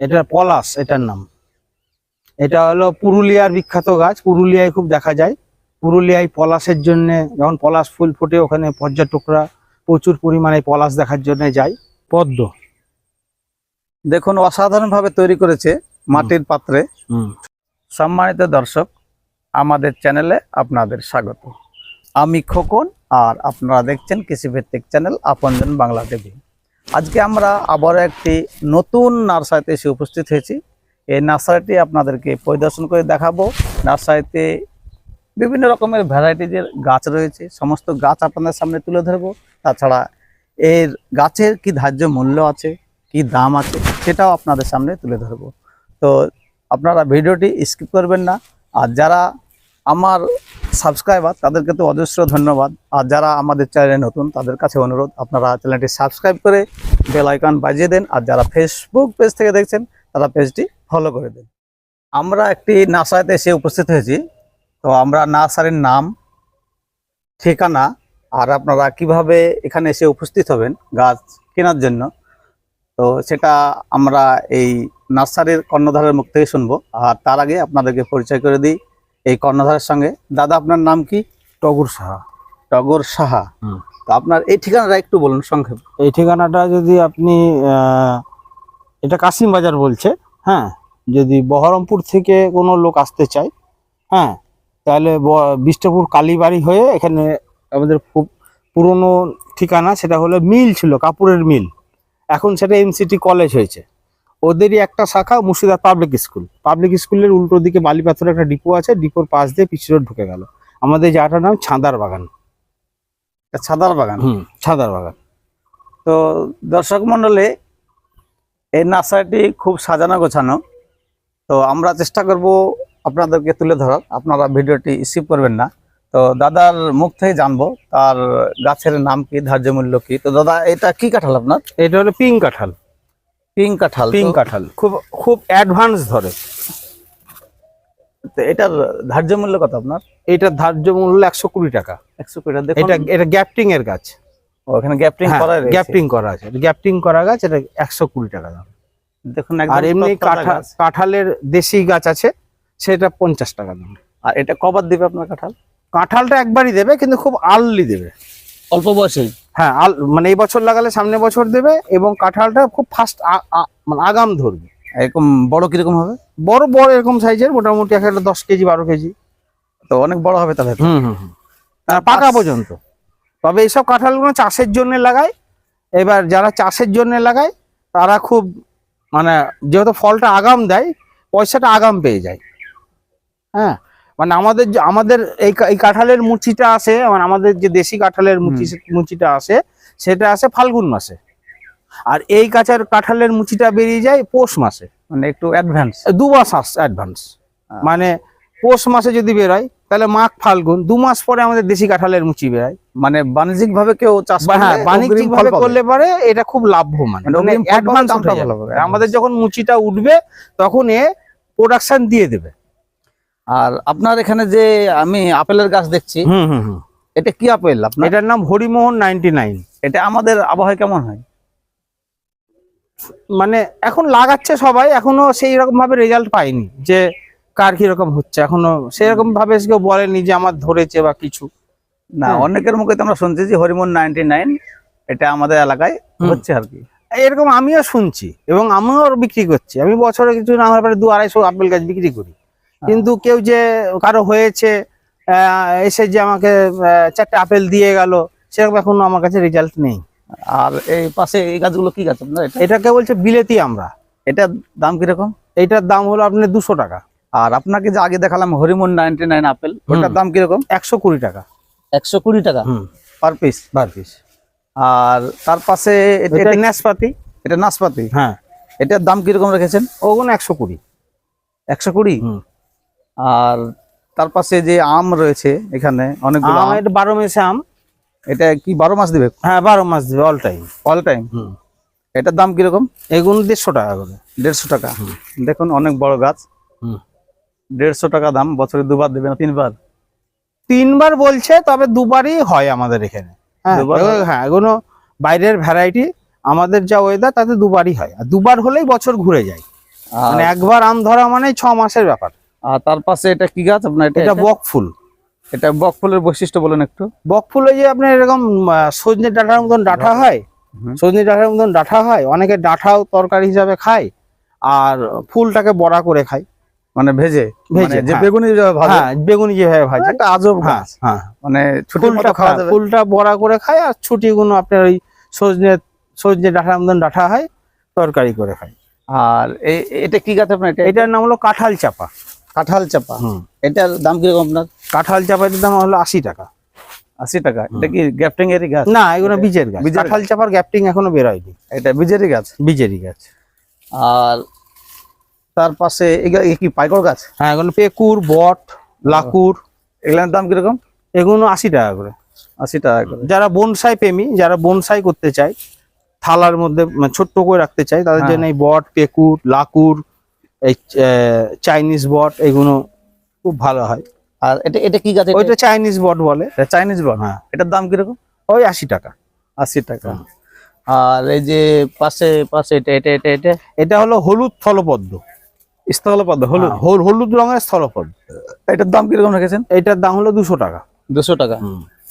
এটা পলাশ এটার নাম। এটা হলো পুরুলিয়ার বিখ্যাত গাছ। পুরুলিয়ায় খুব দেখা যায়। পুরুলিয়ায় পলাশের জন্য যখন পলাশ ফুল ফোটে ওখানে পর্যটকরা প্রচুর পরিমাণে পলাশ দেখার জন্য যায়। পদ্ম। দেখুন অসাধারণভাবে তৈরি করেছে মাটির পাত্রে। সম্মানিত দর্শক আমাদের চ্যানেলে আপনাদের স্বাগত। আমি খোকন আর আপনারা দেখছেন কৃষিভিত্তিক চ্যানেল আপনজন বাংলা টিভি। আজকে আমরা আবার একটি নতুন নার্সারিতে এসে উপস্থিত হয়েছি। এই নার্সারিটি আপনাদেরকে পরিদর্শন করে দেখাবো। নার্সারিতে বিভিন্ন রকমের ভ্যারাইটিজের গাছ রয়েছে। সমস্ত গাছ আপনাদের সামনে তুলে ধরবো। তাছাড়া এর গাছের কি ধার্য মূল্য আছে, কি দাম আছে, সেটাও আপনাদের সামনে তুলে ধরবো। তো আপনারা ভিডিওটি স্কিপ করবেন না। আর যারা আমার সাবস্ক্রাইবার তাদেরকে তো অজস্র ধন্যবাদ। আর যারা আমাদের চ্যানেলে নতুন, তাদের কাছে অনুরোধ, আপনারা চ্যানেলটি সাবস্ক্রাইব করে বেল আইকন বাজিয়ে দেন। আর যারা ফেসবুক পেজ থেকে দেখছেন, তারা পেজটি ফলো করে দেন। আমরা একটি নার্সারিতে এসে উপস্থিত হয়েছি। তো আমরা নার্সারির নাম, ঠিকানা, আর আপনারা কীভাবে এখানে এসে উপস্থিত হবেন, গাছ কেনার জন্য, তো সেটা আমরা এই নার্সারির কর্ণধারের মুখ থেকে শুনব। আর তার আগে আপনাদেরকে পরিচয় করে দিই। এই কর্ণধারের সঙ্গে। দাদা আপনার নাম কি? টগর সাহা। টগর সাহা। হুম। তো আপনার এই ঠিকানাটা একটু বলুন সংক্ষেপ। এই ঠিকানাটা যদি আপনি এটা কাশিম বাজার বলছে হ্যাঁ? যদি বহরমপুর থেকে কোনো লোক আসতে চায় হ্যাঁ? তাহলে বিষ্ণুপুর কালীবাড়ি হয়ে এখানে আমাদের খুব পুরনো ঠিকানা সেটা হলো মিল ছিল কাপড়ের মিল। এখন সেটা এমসিটি কলেজ হয়েছে। ওদেরই একটা শাখা মুর্শিদাবাদ পাবলিক স্কুল পাবলিক স্কুলের উল্টো দিকে বালিপাথরের একটা ডিপো আছে ডিপোর পাশ দিয়ে পিছু রোড ঢুকে গেল। আমাদের জায়গাটার নাম ছাদার বাগান। ছাদার বাগান? হুম। ছাদার বাগান। তো দর্শক মণ্ডলে এই নার্সারিটি খুব সাজানো গোছানো। তো আমরা চেষ্টা করব আপনাদেরকে তুলে ধরার। আপনারা ভিডিওটি স্কিপ করবেন না। তো দাদার মুখ থেকে জানব তার গাছের নাম কি ধার্য মূল্য কি। তো দাদা এটা কি কাঁঠাল আপনার? এটা হলো পিঙ্ক কাঁঠাল। পিঙ্ক কাঁঠাল পিঙ্ক কাঁঠাল। খুব খুব অ্যাডভান্স ধরে। তো এটার ধার্য মূল্য কত আপনার? এটার ধার্য মূল্য একশো কুড়ি টাকা। একশো কুড়ি দেখুন। এটা এটা গ্যাপটিং এর গাছ। ও, এখানে গ্যাপটিং করা রয়েছে। গ্যাপটিং করা আছে। গ্যাপটিং করা গাছ এটা একশো কুড়ি টাকা দাম। দেখুন আর এমনি কাঁঠাল কাঁঠালের দেশি গাছ আছে সেটা পঞ্চাশ টাকা দাম। আর এটা কবার দেবে আপনার কাঁঠাল? কাঁঠালটা একবারই দেবে কিন্তু খুব আর্লি দেবে। অল্প বয়সেই। হ্যাঁ মানে এই বছর লাগালে সামনে বছর দেবে এবং কাঁঠালটা খুব ফাস্ট মানে আগাম ধরবে। এরকম বড় কীরকম হবে? বড় বড় এরকম সাইজের মোটামুটি এক একটা দশ কেজি বারো কেজি। তো অনেক বড় হবে তাহলে। হুম হুম পাকা পর্যন্ত? তবে এইসব কাঁঠালগুলো চাষের জন্য লাগায় এবার যারা চাষের জন্য লাগায় তারা খুব মানে যেহেতু ফলটা আগাম দেয় পয়সাটা আগাম পেয়ে যায়। হ্যাঁ। মানে আমাদের যে- আমাদের এই এই কাঁঠালের মুচিটা আসে মানে আমাদের যে দেশি কাঁঠালের মুচি মুচিটা আসে সেটা আসে ফাল্গুন মাসে। আর এই কাঁচার কাঁঠালের মুচিটা বেরিয়ে যায় পৌষ মাসে। মানে একটু অ্যাডভান্স দু মাস আস অ্যাডভান্স মানে পৌষ মাসে যদি বেরোয় তাহলে মাঘ ফাল্গুন দু মাস পরে আমাদের দেশি কাঁঠালের মুচি বেরোয়। মানে বাণিজ্যিক ভাবে কেউ চাষ হ্যাঁ বাণিজ্যিক ভাবে করলে পারে এটা খুব লাভবান মানে। ফল পাবে, অ্যাডভান্স আমাদের যখন মুচিটা উঠবে তখন এ প্রোডাকশন দিয়ে দেবে। আর আপনার এখানে যে আমি আপেলের গাছ দেখছি হুম হুম হুম। এটা কি আপেল? আপনার এটার নাম হরিমোহন নাইনটি নাইন। এটা আমাদের আবহাওয়া কেমন হয়? মানে এখন লাগাচ্ছে সবাই এখনও সেই রকম ভাবে রেজাল্ট পাইনি যে কার কীরকম হচ্ছে। এখনও সেই রকম ভাবে কেউ বলেনি যে আমার ধরেছে বা কিছু। না হ্যাঁ। অনেকের মুখে তো আমরা শুনছি যে হরিমন নাইনটি নাইন এটা আমাদের এলাকায় হচ্ছে আর কি। এরকম আমিও শুনছি এবং আমিও বিক্রি করছি। আমি বছরে কিছু না হলে পরে দু আড়াইশো আপেল গাছ বিক্রি করি। কিন্তু কেউ যে কারও হয়েছে এসে যে আমাকে চারটে আপেল দিয়ে গেল সেরকম এখনও আমার কাছে রেজাল্ট নেই। আর এই পাশে এই গাছগুলো কি গাছ আপনার? এটা? এটাকে বলছে বিলেতি আমরা। এটার দাম কীরকম? এটার দাম হলো আপনি দুশো টাকা। আর আপনাকে যে আগে দেখালাম হরিমন নাইনটি নাইন আপেল ওটার দাম কীরকম? একশো কুড়ি টাকা। একশো কুড়ি টাকা? হুম। পার পিস বার পিস আর তার পাশে এটা- এটা এটা- নাশপাতি। এটা নাশপাতি? হ্যাঁ। এটার দাম কীরকম রেখেছেন? ওগুলো একশো কুড়ি। একশো কুড়ি? হুম। আর তার পাশে যে আম রয়েছে এখানে আম। এটা বারো মেসে আম। এটা কি বারো মাস দিবে? হ্যাঁ বারো মাস দিবে অল টাইম অল টাইম হুম। এটার দাম কীরকম? এগুলো দেড়শো টাকা করে। দেড়শো টাকা। দেখুন অনেক বড় গাছ। হুম। দেড়শো টাকা দাম বছরে দুবার দেবে না তিনবার? তিনবার বলছে তবে দুবারই হয় আমাদের এখানে। হ্যাঁ হ্যাঁ? এগুলো বাইরের ভ্যারাইটি আমাদের যা ওয়েদার তাতে দুবারই হয়। আর দুবার হলেই বছর ঘুরে যায়। মানে একবার আম ধরা মানে ছ মাসের ব্যাপার। আর তার পাশে এটা কি গাছ আপনার? এটা বক ফুল। এটা বক ফুলের বৈশিষ্ট্য বলেন একটু। বক ফুল ওই যে আপনার এরকম সজনে ডাঁটার মতন ডাঁটা হয় সজনে ডাঁটার মতন ডাঁটা হয় অনেকে ডাঁটাও তরকারি হিসাবে খায় আর ফুলটাকে বড়া করে খায়। মানে ভেজে? ভেজে, মানে যে হ্যাঁ। বেগুনি হ্যাঁ বেগুনি যেভাবে ভাজে। একটা আজব হ্যাঁ গাছ। হ্যাঁ। মানে ফুলটা খাওয়া হ্যাঁ, ফুলটা বড়া করে খায় আর ছুটিগুলো আপনার ওই সজনে সজনে ডাঁটার মতন ডাঁটা হয় তরকারি করে খায়। আর এটা কি গাছ আপনার? এটা এটার নাম হলো কাঁঠাল চাপা। কাঁঠাল চাপা। এটার দাম কীরকম আপনার? কাঁঠাল চাপার দাম হলো আশি টাকা। আশি টাকা? এটা কি গ্যাপটিং এরই গাছ? না এগুলো বীজের গাছ। কাঁঠাল চাপার গ্যাপটিং এখনও বেরোয়নি। এটা বীজেরই গাছ? বীজেরই গাছ। আর তার পাশে এগুলা- কি পাইকর গাছ? হ্যাঁ এগুলো পেকুর বট লাকুর। এগুলোর দাম কীরকম? এগুলো আশি টাকা করে। আশি টাকা করে। যারা বনসাই প্রেমী যারা বনসাই করতে চায় থালার মধ্যে মানে ছোট্ট করে রাখতে চায় তাদের হ্যাঁ। জন্য এই বট পেকুর লাকুর এই চাইনিজ বট এগুলো খুব ভালো হয়। আর এটা এটা কি গাছ? ওইটা চাইনিজ বট বলে। চাইনিজ বট হ্যাঁ। এটার দাম কীরকম? ওই আশি টাকা। আশি টাকা। আর এই যে পাশে পাশে এটা এটা এটা এটা? এটা হলো হলুদ স্থলপদ্ম। স্থলপদ্ম হলুদ? হ্যাঁ, হল- হলুদ রঙের স্থলপদ্ম। এটার দাম কীরকম রেখেছেন? এটার দাম হলো দুশো টাকা। দুশো টাকা?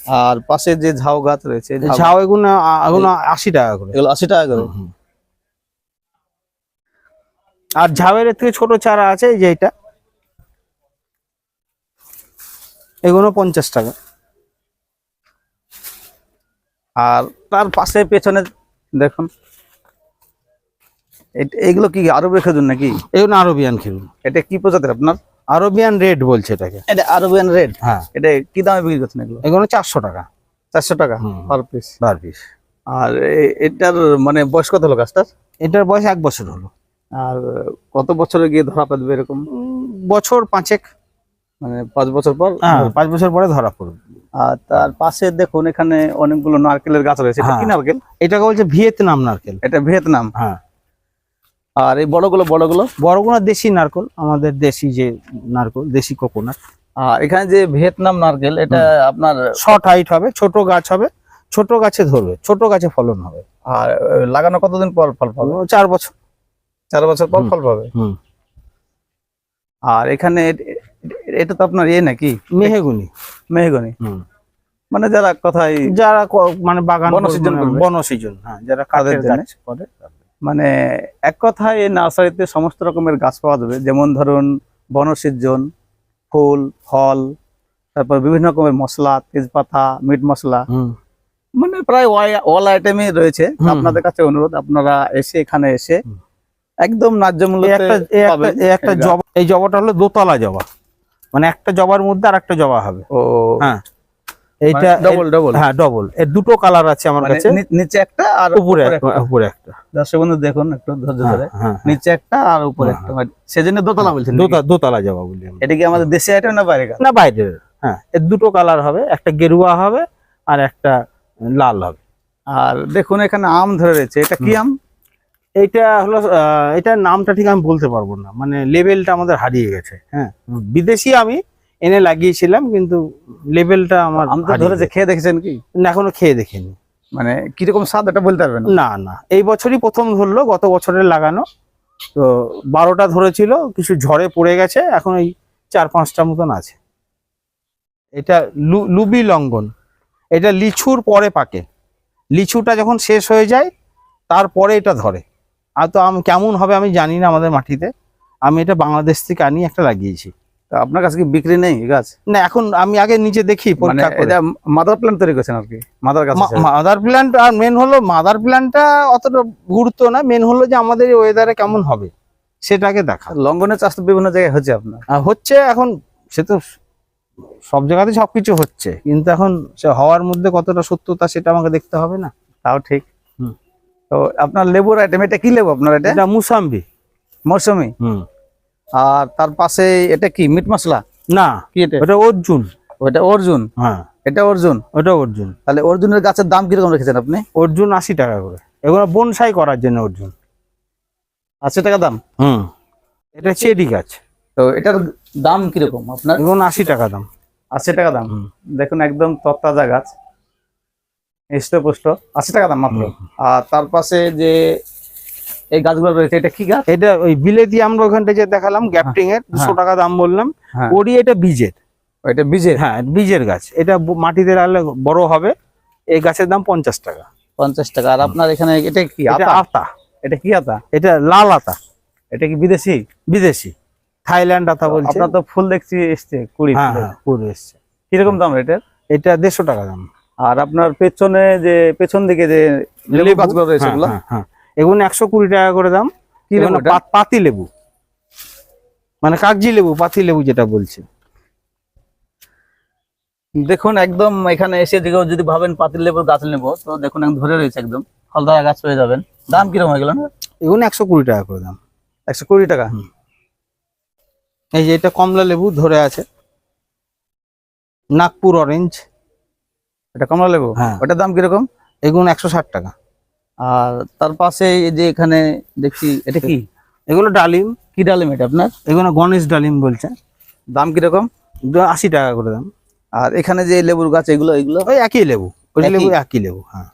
আর পাশে যে ঝাউ গাছ রয়েছে ঝাউ- এগুলো এগুলো আশি টাকা করে। এগুলো আশি টাকা করে। আর ঝাউয়ের থেকে ছোট চারা আছে এই যে এটা। এগুলো পঞ্চাশ টাকা। আর তার পাশে পেছনে দেখুন এগুলো কি আরবের খেজুর নাকি? এগুলো আরবিয়ান খেলুন এটা কি প্রজাতির আপনার? আরবিয়ান রেড বলছে এটাকে। এটা আরবিয়ান রেড? হ্যাঁ। এটা কি দামে বিক্রি করছেন এগুলো? এগুলো চারশো টাকা। চারশো টাকা। পার পিস পার পিস আর এটার মানে বয়স কত হলো গাছটার? এটার বয়স এক বছর হলো। আর কত বছরে গিয়ে ধরা পড়বে এরকম? বছর পাঁচেক। মানে পাঁচ বছর পর? হ্যাঁ পাঁচ বছর পরে ধরা পড়বে। আর তার পাশে দেখুন এখানে অনেকগুলো নারকেলের গাছ রয়েছে। এটা কি হ্যাঁ। নারকেল? এটাকে বলছে ভিয়েতনাম নারকেল। এটা ভিয়েতনাম। হ্যাঁ। আর এই বড়গুলো বড়গুলো? বড়গুলো দেশি নারকেল আমাদের দেশি যে নারকেল দেশি কোকোনাট। আর এখানে যে ভিয়েতনাম নারকেল এটা আপনার শর্ট হাইট হবে ছোট গাছ হবে ছোট গাছে ধরবে ছোট গাছে ফলন হবে। আর লাগানো কতদিন পর ফল পাবে? চার বছর। চার বছর পর ফল পাবে। আর এখানে এটা তো আপনার ইয়ে নাকি? মেহেগুনি। মেহেগুনি। মানে যারা কথাই যারা মানে বাগান বনসিজন করবে, করবে। হ্যাঁ যারা? গাছ করে মানে এক কথায় এই নার্সারিতে সমস্ত রকমের গাছ পাওয়া যাবে। যেমন ধরুন বনসিজন ফুল ফল তারপর বিভিন্ন রকমের মশলা তেজপাতা মিট মশলা। মানে প্রায় অল আইটেমই রয়েছে। আপনাদের কাছে অনুরোধ আপনারা এসে এখানে এসে। একদম ন্যায্য মূল্যে একটা। জবা এই জবাটা হলো দোতলা জবা। মানে একটা জবার মধ্যে আর একটা জবা হবে। ও। হ্যাঁ। এইটা ডবল ডবল হ্যাঁ ডবল এর দুটো কালার আছে আমার মানে কাছে। নিচে একটা আর উপরে উপরে একটা। উপরে একটা। দর্শক বন্ধু দেখুন একটু ধৈর্য হ্যাঁ, ধরে। হ্যাঁ নিচে একটা আর উপরে হ্যাঁ, একটা মানে সেজন্য দোতলা বলছেন? দোতলা জবা বলি। এটা কি আমাদের দেশি আইটেম না বাইরে না বাইরের। হ্যাঁ এর দুটো কালার হবে। একটা গেরুয়া হবে আর একটা লাল হবে। আর দেখুন এখানে আম ধরে রয়েছে। এটা কি আম? এইটা হলো এটার নামটা ঠিক আমি বলতে পারব না। মানে লেভেলটা আমাদের হারিয়ে গেছে হ্যাঁ। বিদেশি আমি এনে লাগিয়েছিলাম কিন্তু লেভেলটা আমার আম তো হারিয়ে খেয়ে দেখেছেন কি? না, এখনও খেয়ে দেখিনি। মানে কীরকম স্বাদ এটা বলতে পারবেন? না না। এই বছরই প্রথম ধরলো গত বছরের লাগানো। তো বারোটা ধরেছিল কিছু ঝড়ে পড়ে গেছে এখন এই চার পাঁচটা মতন আছে। এটা লুবি লঙ্ঘন এটা লিচুর পরে পাকে। লিচুটা যখন শেষ হয়ে যায় তারপরে এটা ধরে। আর তো আম কেমন হবে আমি জানি না আমাদের মাটিতে। আমি এটা বাংলাদেশ থেকে আনি একটা লাগিয়েছি। তা আপনার কাছে কি বিক্রি নেই গাছ? না এখন আমি আগে নিচে দেখি মানে এটা মাদার প্ল্যান্ট তৈরি করছেন আর কি? মাদার গাছ মাদার প্ল্যান্ট আর মেন হলো মাদার প্ল্যান্টটা অতটা গুরুত্ব না মেন হলো যে আমাদের এই ওয়েদারে কেমন হবে সেটাকে দেখা। লঙ্ঘনের চাষ তো বিভিন্ন জায়গায় হচ্ছে আপনার। হচ্ছে এখন সে তো সব জায়গাতে সবকিছু হচ্ছে কিন্তু এখন সে হওয়ার মধ্যে কতটা সত্যতা সেটা আমাকে দেখতে হবে না। তাও ঠিক। হুম। তো আপনার লেবুর আইটেম এটা কি লেবু আপনার এটা? মুসাম্বি। মৌসুমি? হুম। আর তার পাশে এটা কি মিট মশলা? না কি এটা? ওটা অর্জুন। ওটা অর্জুন? হ্যাঁ। এটা অর্জুন? ওটা অর্জুন। তাহলে অর্জুনের গাছের দাম কীরকম রেখেছেন আপনি? অর্জুন আশি টাকা করে। এগুলো বনসাই করার জন্য অর্জুন। আশি টাকা দাম? হুম। এটা চেরি গাছ। তো এটার দাম কীরকম আপনার? এগুলো আশি টাকা দাম। আশি টাকা দাম। হুম। দেখুন একদম তত্তাজা গাছ। হৃষ্টপুষ্ট আশি টাকা দাম মাত্র। আর তার পাশে যে এই গাছগুলো রয়েছে এটা কি গাছ? এটা ওই বিলেতি আমরা ওখানটা যে দেখালাম গ্যাপটিং এর দুশো টাকা দাম বললাম। হ্যাঁ। ওরই এটা বীজের। এটা বীজের? হ্যাঁ বীজের গাছ। এটা মাটিতে রাখলে বড় হবে। এই গাছের দাম পঞ্চাশ টাকা। পঞ্চাশ টাকা। আর আপনার এখানে এটা কি এটা আতা? এটা কি আতা? এটা লাল আতা। এটা কি বিদেশি? বিদেশি। থাইল্যান্ড আতা বলছে। আপনার তো ফুল দেখছি এসছে কুড়ি কুড়ি। হ্যাঁ। এসছে কীরকম দাম এটার এটা দেড়শো টাকা দাম। আর আপনার পেছনে যে পেছন দিকে যে লেবু লেবু, গাছগুলো রয়েছে হ্যাঁ, হ্যাঁ, হ্যাঁ। এগুলো একশো কুড়ি টাকা করে দাম। কি পাতি লেবু। মানে কাগজি লেবু পাতি লেবু যেটা বলছে। দেখুন একদম এখানে এসে দিকে যদি ভাবেন পাতিল লেবুর গাছ নেব তো দেখুন একদম ধরে রয়েছে একদম। ফলদারা গাছ পেয়ে যাবেন। দাম কীরকম হয়ে গেল না এগুলো একশো কুড়ি টাকা করে দাম। একশো কুড়ি টাকা? এই যে এটা কমলা লেবু ধরে আছে। নাগপুর অরেঞ্জ। এটা কমলা লেবু? হ্যাঁ। ওটার দাম কীরকম? এগুলো একশো ষাট টাকা। আর তার পাশে এই যে এখানে দেখছি এটা কি? এগুলো ডালিম। কি ডালিম এটা আপনার? এগুলো গণেশ ডালিম বলছে। দাম কীরকম? আশি টাকা করে দাম। আর এখানে যে লেবুর গাছ এগুলো এগুলো? ওই একই লেবু। ওই লেবু একই লেবু হ্যাঁ।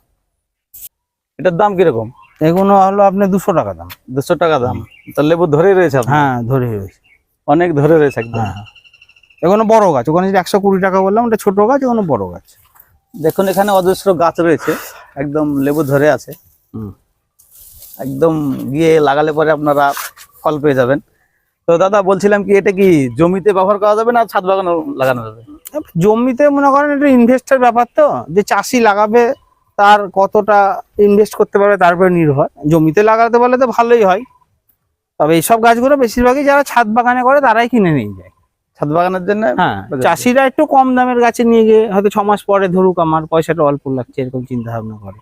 এটার দাম কীরকম? এগুলো হলো আপনার দুশো টাকা দাম। দুশো টাকা দাম। তো লেবু ধরে রয়েছে হ্যাঁ ধরে রয়েছে। অনেক ধরে রয়েছে একদম। হ্যাঁ হ্যাঁ। এগুলো বড় গাছ। ওখানে একশো কুড়ি টাকা বললাম ওটা ছোট গাছ ওখানে বড় গাছ। দেখুন এখানে অজস্র গাছ রয়েছে। একদম লেবু ধরে আছে। হুম। একদম গিয়ে লাগালে পরে আপনারা ফল পেয়ে যাবেন। তো দাদা বলছিলাম কি এটা কি জমিতে ব্যবহার করা যাবে না ছাদ বাগানে লাগানো যাবে? জমিতে মনে করেন এটা ইনভেস্টের ব্যাপার তো। যে চাষি লাগাবে তার কতটা ইনভেস্ট করতে পারবে তার উপরে নির্ভর। জমিতে লাগাতে পারলে তো ভালোই হয়। তবে এইসব গাছগুলো বেশিরভাগই যারা ছাদ বাগানে করে তারাই কিনে নিয়ে যায়। ছাদ বাগানের জন্য হ্যাঁ চাষিরা একটু কম দামের গাছে নিয়ে গিয়ে হয়তো ছ মাস পরে ধরুক আমার পয়সাটা অল্প লাগছে এরকম চিন্তা ভাবনা করে।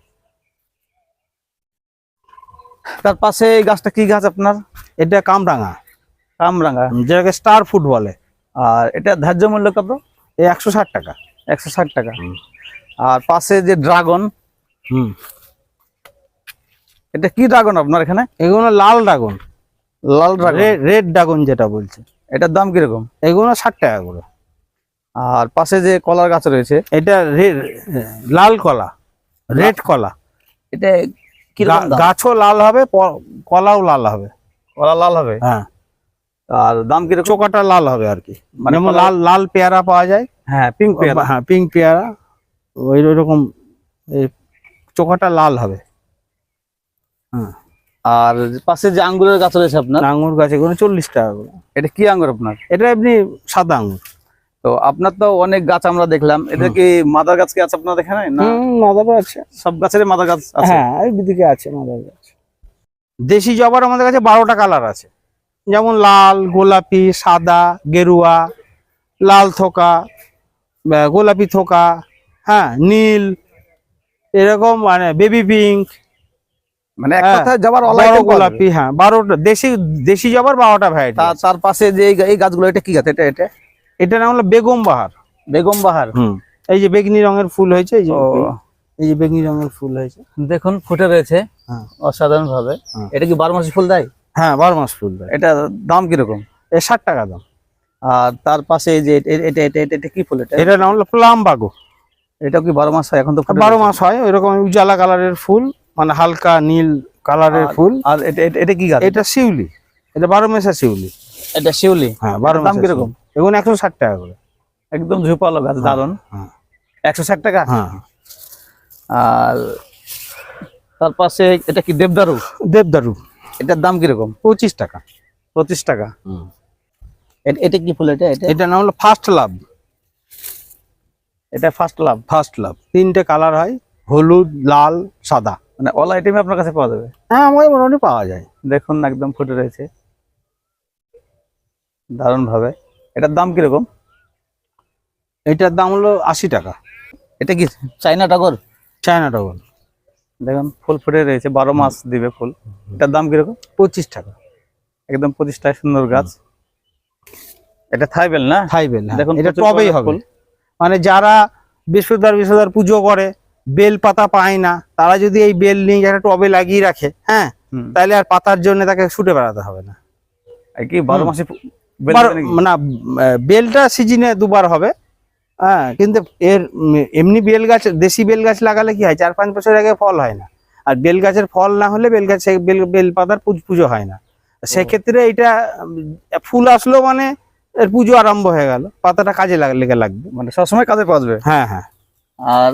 তার পাশে এই গাছটা কি গাছ আপনার? এটা কামরাঙা। কামরাঙ্গা যেটাকে স্টার ফুড বলে। আর এটা ধার্য মূল্য কত? এই একশো ষাট টাকা। একশো ষাট টাকা। আর পাশে যে ড্রাগন হুম। এটা কি ড্রাগন আপনার এখানে? এগুলো লাল ড্রাগন। লাল ড্রাগন। রেড ড্রাগন যেটা বলছে। এটার দাম কীরকম? এগুলো ষাট টাকা করে। আর পাশে যে কলার গাছ রয়েছে? এটা লাল কলা রেড কলা। এটা? গাছও লাল হবে কলাও লাল হবে। কলা লাল হবে? হ্যাঁ। আর দাম কীরকম? চোকাটা লাল হবে আর কি। মানে লাল লাল পেয়ারা পাওয়া যায়। হ্যাঁ পিঙ্ক পেয়ারা। হ্যাঁ পিঙ্ক পেয়ারা। ওই রকম এই চোকাটা লাল হবে। আর পাশে যে আঙ্গুরের গাছ রয়েছে আপনার? আঙ্গুর গাছ এগুলো চল্লিশ টাকা করে। এটা কি আঙ্গুর আপনার? এটা এমনি সাদা আঙুর তো আপনার তো অনেক গাছ আমরা দেখলাম। এটা কি মাদার গাছ কি আছে আপনার এখানে না? মাদারও আছে। সব গাছের মাদার গাছ আছে? হ্যাঁ এইদিকে আছে মাদার গাছ। দেশি জবার আমাদের কাছে বারোটা কালার আছে। যেমন লাল গোলাপি সাদা গেরুয়া লাল থোকা গোলাপি থোকা হ্যাঁ নীল এরকম মানে বেবি পিঙ্ক মানে এক হ্যাঁ, কথায় যাবার বড় গোলাপি হ্যাঁ বারোটা দেশি দেশি জবার বারোটা ভ্যারাইটি তার তার পাশে যে এই গাছগুলো এটা কি গাছ? এটা এটা? এটা নাম হলো বেগম বাহার। বেগম বাহার? হুম। এই যে বেগনি রঙের ফুল হয়েছে এই যে এই যে বেগনি রঙের ফুল হয়েছে। দেখুন ফুটে রয়েছে হ্যাঁ। অসাধারণ ভাবে হ্যাঁ। এটা কি বারো মাসে ফুল দেয়? হ্যাঁ বারো মাস ফুল দেয়। এটা দাম কীরকম? এ ষাট টাকা দাম। আর তার পাশে যে এটা এটা এটা এটা কি ফুল এটা? এটার নাম হলো প্লাম বাগো। এটা কি বারো মাস হয় এখন তো ফুটে বারো রয়েছে। মাস হয় ওইরকম উজালা কালারের ফুল। মানে হালকা নীল কালারের ফুল। আর এটা এটা- কি গাছ? এটা শিউলি। এটা বারো মেশা শিউলি। এটা শিউলি? হ্যাঁ বারো দাম কীরকম? এখন একশো ষাট টাকা করে। একদম ঝুপালো গাছ দারুণ হ্যাঁ। একশো ষাট টাকা? হ্যাঁ। আর তার পাশে এটা কি দেবদারু? দেবদারু। এটার দাম কীরকম? পঁচিশ টাকা। পঁচিশ টাকা। এটা কি ফুল এটা? এটা নাম হলো ফার্স্ট লাভ। এটা ফার্স্ট লাভ। First love. তিনটে কালার হয় হলুদ লাল সাদা। মানে অল আইটেমে আপনার কাছে পাওয়া যাবে? হ্যাঁ আমাদের মোটামুটি পাওয়া যায়। দেখুন একদম ফুটে রয়েছে। দারুণ ভাবে এটার দাম কীরকম? এটার দাম হলো আশি টাকা। এটা কি চায়না টগর? চায়না ডবল দেখুন ফুল ফুটে রয়েছে বারো মাস দিবে ফুল। এটার দাম কীরকম? পঁচিশ টাকা। একদম প্রতিষ্ঠায় সুন্দর গাছ। এটা থাইবেল না? থাইবেল দেখুন দেখুন এটা টবেই হবে। মানে যারা বৃহস্পতিবার বৃহস্পতিবার পুজো করে বেল পাতা পায় না তারা যদি এই বেল নিয়ে একটা টবে লাগিয়ে রাখে হ্যাঁ তাহলে আর পাতার জন্য তাকে ছুটে বেড়াতে হবে না। কি বারো মাসে? না বেলটা সিজনে দুবার হবে হ্যাঁ কিন্তু এর এমনি বেল গাছ দেশি বেল গাছ লাগালে কি হয় চার পাঁচ বছর আগে ফল হয় না। আর বেল গাছের ফল না হলে বেল গাছে বেল বেল পাতার পুজো হয় না। সেক্ষেত্রে এটা ফুল আসলো মানে এর পুজো আরম্ভ হয়ে গেল পাতাটা কাজে লাগ- লেগে লাগবে। মানে সবসময় কাজে পাওয়া হ্যাঁ হ্যাঁ। আর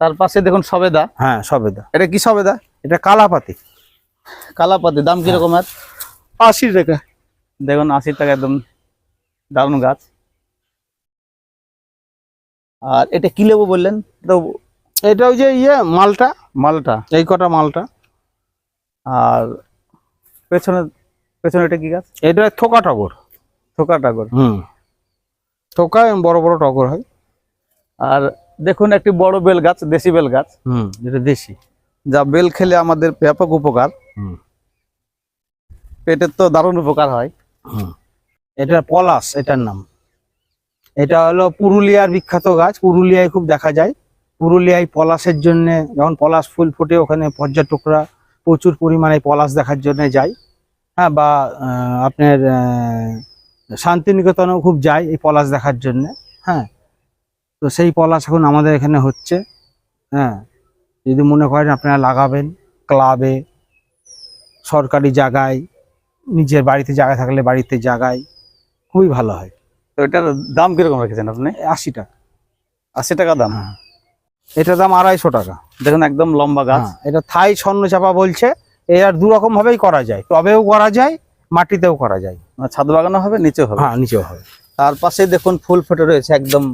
তার পাশে দেখুন সবেদা। হ্যাঁ সবেদা। এটা কি সবেদা? এটা কালাপাতি। কালাপাতি দাম কিরকমের আশি টাকা। দেখুন আশি টাকা একদম দারুণ গাছ। আর এটা কি লেবু বললেন? তো এটা ওই যে ইয়ে মালটা। মালটা। এই কটা মালটা। আর পেছনে পেছনে এটা কি গাছ? এটা থোকা টগর। থোকা টগর। হুম। থোকা বড় বড় টগর হয়। আর দেখুন একটি বড় বেল গাছ দেশি বেল গাছ। হুম এটা দেশি। যা বেল খেলে আমাদের ব্যাপক উপকার। হুম। পেটের তো দারুণ উপকার হয়। এটা পলাশ এটার নাম। এটা হলো পুরুলিয়ার বিখ্যাত গাছ। পুরুলিয়ায় খুব দেখা যায়। পুরুলিয়ায় পলাশের জন্য যখন পলাশ ফুল ফুটে ওখানে পর্যটকরা প্রচুর পরিমাণে পলাশ দেখার জন্য যায়। হ্যাঁ বা আপনার শান্তিনিকেতনেও খুব যায় এই পলাশ দেখার জন্য। হ্যাঁ তো সেই পলাশ এখন আমাদের এখানে হচ্ছে হ্যাঁ। যদি মনে করেন আপনারা লাগাবেন ক্লাবে সরকারি জায়গায় নিজের বাড়িতে জায়গা থাকলে বাড়িতে জায়গায় খুবই ভালো হয়। তো এটার দাম কীরকম রেখেছেন আপনি? আশি টাকা। আশি টাকা দাম? হ্যাঁ। এটার দাম আড়াইশো টাকা। দেখুন একদম লম্বা গাছ। হ্যাঁ, এটা থাই স্বর্ণ চাপা বলছে এর আর দু রকম ভাবেই করা যায়। টবেও করা যায় মাটিতেও করা যায়। মানে ছাদ বাগানো হবে নিচেও হবে। হ্যাঁ নিচেও হবে। তার পাশে দেখুন ফুল ফুটে রয়েছে একদম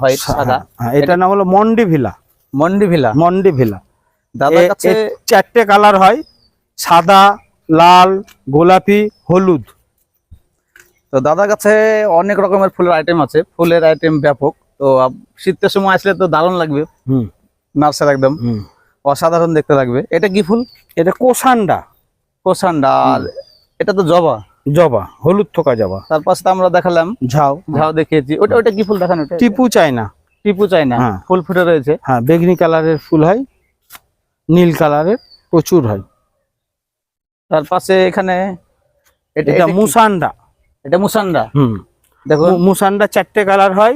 হোয়াইট সাদা। হ্যাঁ, এটা নাম হলো Mondi villa. Mondi villa. Mondi villa. দাদার কাছে চারটে কালার হয় সাদা লাল গোলাপি হলুদ। তো দাদার কাছে অনেক রকমের ফুলের আইটেম আছে। ফুলের আইটেম ব্যাপক। তো শীতের সময় আসলে তো দারুণ লাগবে। হুম। নার্সার একদম। অসাধারণ দেখতে লাগবে। এটা কি ফুল? এটা কোসান্ডা কোসান্ডা আর এটা তো জবা। জবা হলুদ থোকা জবা। তার পাশে আমরা দেখালাম ঝাউ। ঝাউ দেখিয়েছি। ওটা ওটা কি ফুল দেখানো ওটা? টিপু চায়না। টিপু চাই না হ্যাঁ। ফুল ফুটে রয়েছে। হ্যাঁ বেগনি কালারের ফুল হয় নীল কালারের প্রচুর হয়। তার পাশে এখানে এটা? মুসান্ডা। এটা মুসান্ডা। হুম। দেখো মুসান্ডা চারটে কালার হয়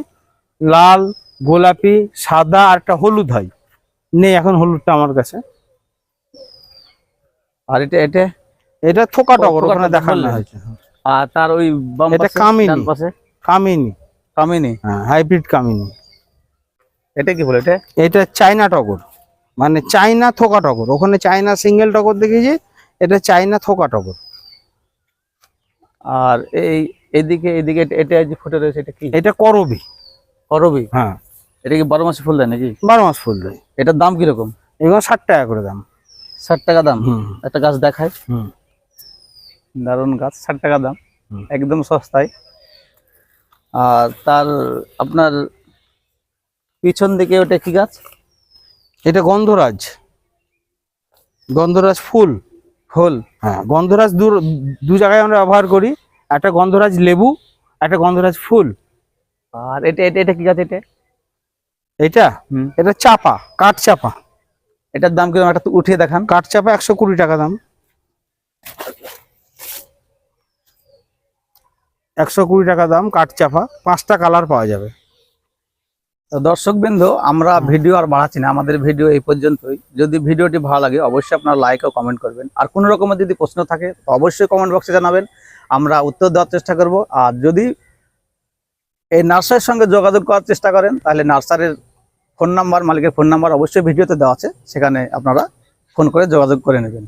লাল গোলাপি সাদা আর একটা হলুদ হয়। নেই এখন হলুদটা আমার কাছে। আর এটা এটা? এটা থোকা টগর ওখানে দেখানো হয়েছে। আর তার ওই বাম এটা পাশে, কামিনী। পাশে? কামিনী। কামিনী? হ্যাঁ হাইব্রিড কামিনী। এটা কি বলে এটা? এটা চাইনা টগর। মানে চাইনা থোকা টগর। ওখানে চাইনা সিঙ্গেল টগর দেখেছি এটা চাইনা থোকা টগর। আর এই এদিকে এদিকে এটা- যে ফুটে রয়েছে এটা কি? এটা করবি। করবি? হ্যাঁ। এটা কি বারো মাসে ফুল দেয় নাকি? বারো মাস ফুল দেয়। এটার দাম কীরকম? এগুলো ষাট টাকা করে দাম। ষাট টাকা দাম? হুম। একটা গাছ দেখায়। হুম। দারুণ গাছ ষাট টাকা দাম একদম সস্তায়। আর তার আপনার পিছন দিকে ওটা কি গাছ? এটা গন্ধরাজ। গন্ধরাজ ফুল। ফুল। হ্যাঁ গন্ধরাজ দু দু জায়গায় আমরা ব্যবহার করি। একটা গন্ধরাজ লেবু একটা গন্ধরাজ ফুল। আর এটা এটা এটা কি গাছ এটা? এটা? এটা চাপা কাঠ চাপা। এটার দাম কীরকম? একটা উঠিয়ে দেখান। কাঠ চাপা একশো কুড়ি টাকা দাম। একশো কুড়ি টাকা দাম, কাঠ চাপা, পাঁচটা কালার পাওয়া যাবে। দর্শক বিন্দু, আমরা ভিডিও আর বাড়াচ্ছি না, আমাদের ভিডিও এই পর্যন্তই। যদি ভিডিওটি ভালো লাগে, অবশ্যই আপনার লাইক ও কমেন্ট করবেন। আর কোনো রকমের যদি প্রশ্ন থাকে, তো অবশ্যই কমেন্ট বক্সে জানাবেন। আমরা উত্তর দেওয়ার চেষ্টা করব। আর যদি এই নার্সারির সঙ্গে যোগাযোগ করার চেষ্টা করেন, তাহলে নার্সারির ফোন নাম্বার মালিকের ফোন নাম্বার অবশ্যই ভিডিওতে দেওয়া আছে। সেখানে আপনারা ফোন করে যোগাযোগ করে নেবেন।